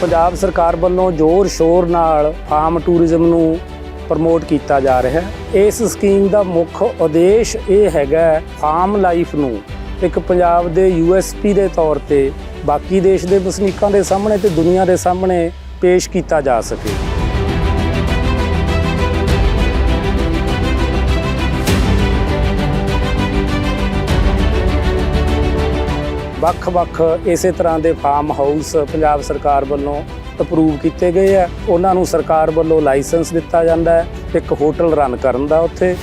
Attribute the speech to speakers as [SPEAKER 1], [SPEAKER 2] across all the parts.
[SPEAKER 1] ਪੰਜਾਬ ਸਰਕਾਰ ਵੱਲੋਂ ਜ਼ੋਰ ਸ਼ੋਰ ਨਾਲ ਫਾਰਮ ਟੂਰਿਜ਼ਮ ਨੂੰ ਪ੍ਰਮੋਟ ਕੀਤਾ ਜਾ ਰਿਹਾ ਹੈ। ਇਸ ਸਕੀਮ ਦਾ ਮੁੱਖ ਉਦੇਸ਼ ਇਹ ਹੈਗਾ ਫਾਰਮ ਲਾਈਫ ਨੂੰ ਇੱਕ ਪੰਜਾਬ ਦੇ ਯੂਐਸਪੀ ਦੇ ਤੌਰ ਤੇ ਬਾਕੀ ਦੇਸ਼ ਦੇ ਵਸਨੀਕਾਂ ਦੇ ਸਾਹਮਣੇ ਤੇ ਦੁਨੀਆ ਦੇ ਸਾਹਮਣੇ ਪੇਸ਼ ਕੀਤਾ ਜਾ ਸਕੇ। ਵੱਖ-ਵੱਖ ਇਸੇ ਤਰ੍ਹਾਂ ਦੇ ਫਾਰਮ ਹਾਊਸ ਪੰਜਾਬ ਸਰਕਾਰ ਵੱਲੋਂ ਅਪਰੂਵ ਕੀਤੇ ਗਏ ਆ। ਉਹਨਾਂ ਨੂੰ ਸਰਕਾਰ ਵੱਲੋਂ ਲਾਇਸੈਂਸ ਦਿੱਤਾ ਜਾਂਦਾ ਹੈ, ਇੱਕ ਹੋਟਲ ਰਨ ਕਰਨ ਦਾ ਉੱਥੇ।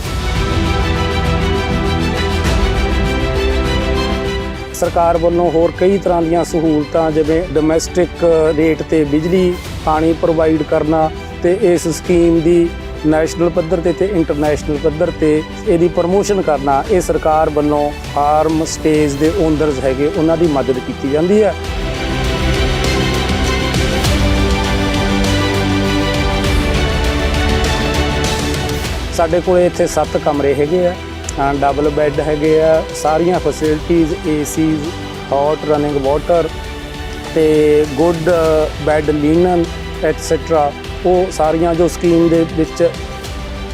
[SPEAKER 1] ਸਰਕਾਰ ਵੱਲੋਂ ਹੋਰ ਕਈ ਤਰ੍ਹਾਂ ਦੀਆਂ ਸਹੂਲਤਾਂ, ਜਿਵੇਂ ਡੋਮੈਸਟਿਕ ਰੇਟ ਤੇ ਬਿਜਲੀ, ਪਾਣੀ ਪ੍ਰੋਵਾਈਡ ਕਰਨਾ ਤੇ ਇਸ ਸਕੀਮ ਦੀ ਨੈਸ਼ਨਲ ਪੱਧਰ ਤੇ ਤੇ ਇੰਟਰਨੈਸ਼ਨਲ ਪੱਧਰ ਤੇ ਇਹਦੀ ਪ੍ਰਮੋਸ਼ਨ ਕਰਨਾ, ਇਹ ਸਰਕਾਰ ਵੱਲੋਂ ਫਾਰਮ ਸਟੇਜ ਦੇ ਓਨਰਸ ਹੈਗੇ, ਉਹਨਾਂ ਦੀ ਮਦਦ ਕੀਤੀ ਜਾਂਦੀ ਹੈ। ਸਾਡੇ ਕੋਲ ਇੱਥੇ 7 ਕਮਰੇ ਹੈਗੇ ਆ ਡਬਲ ਬੈੱਡ ਹੈਗੇ ਆ, ਸਾਰੀਆਂ ਫੈਸਿਲਿਟੀਆਂ ਏਸੀਜ਼ ਹੌਟ ਰਨਿੰਗ ਵਾਟਰ ਤੇ ਗੁੱਡ ਬੈੱਡ ਲੀਨਨ ਐਟਸੈਟਰਾ ਉਹ ਸਾਰੀਆਂ ਜੋ ਸਕੀਮ ਦੇ ਵਿੱਚ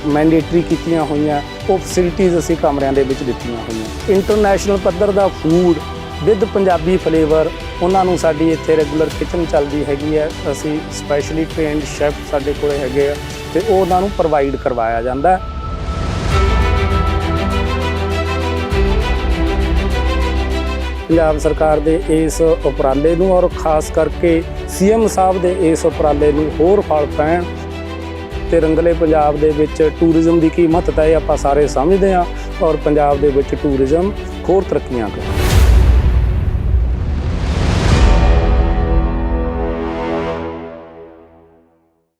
[SPEAKER 1] ਮੈਂਡੇਟਰੀ ਕੀਤੀਆਂ ਹੋਈਆਂ, ਉਹ ਫੈਸਿਲਿਟੀਆਂ ਅਸੀਂ ਕਮਰਿਆਂ ਦੇ ਵਿੱਚ ਦਿੱਤੀਆਂ ਹੋਈਆਂ। ਇੰਟਰਨੈਸ਼ਨਲ ਪੱਧਰ ਦਾ ਫੂਡ ਵਿਦ ਪੰਜਾਬੀ ਫਲੇਵਰ ਉਹਨਾਂ ਨੂੰ ਸਾਡੀ ਇੱਥੇ ਰੈਗੂਲਰ ਕਿਚਨ ਚੱਲਦੀ ਹੈਗੀ ਹੈ। ਅਸੀਂ ਸਪੈਸ਼ਲੀ ਟ੍ਰੇਨਡ ਸ਼ੈਫ ਸਾਡੇ ਕੋਲੇ ਹੈਗੇ ਆ ਤੇ ਉਹ ਉਹਨਾਂ ਨੂੰ ਪ੍ਰੋਵਾਈਡ ਕਰਵਾਇਆ ਜਾਂਦਾ ਹੈ। ਪੰਜਾਬ ਸਰਕਾਰ ਦੇ ਇਸ ਉਪਰਾਲੇ ਨੂੰ ਔਰ ਖਾਸ ਕਰਕੇ ਸੀਐਮ ਸਾਹਿਬ ਦੇ ਇਸ ਉਪਰਾਲੇ ਨੂੰ ਹੋਰ ਫਲ ਪੈਣ ਤੇ ਰੰਗਲੇ ਪੰਜਾਬ ਦੇ ਵਿੱਚ ਟੂਰਿਜ਼ਮ ਦੀ ਕੀ ਮਹੱਤਤਾ ਹੈ, ਆਪਾਂ ਸਾਰੇ ਸਮਝਦੇ ਹਾਂ ਔਰ ਪੰਜਾਬ ਦੇ ਵਿੱਚ ਟੂਰਿਜ਼ਮ ਹੋਰ ਤਰੱਕੀਆਂ ਕਰੇ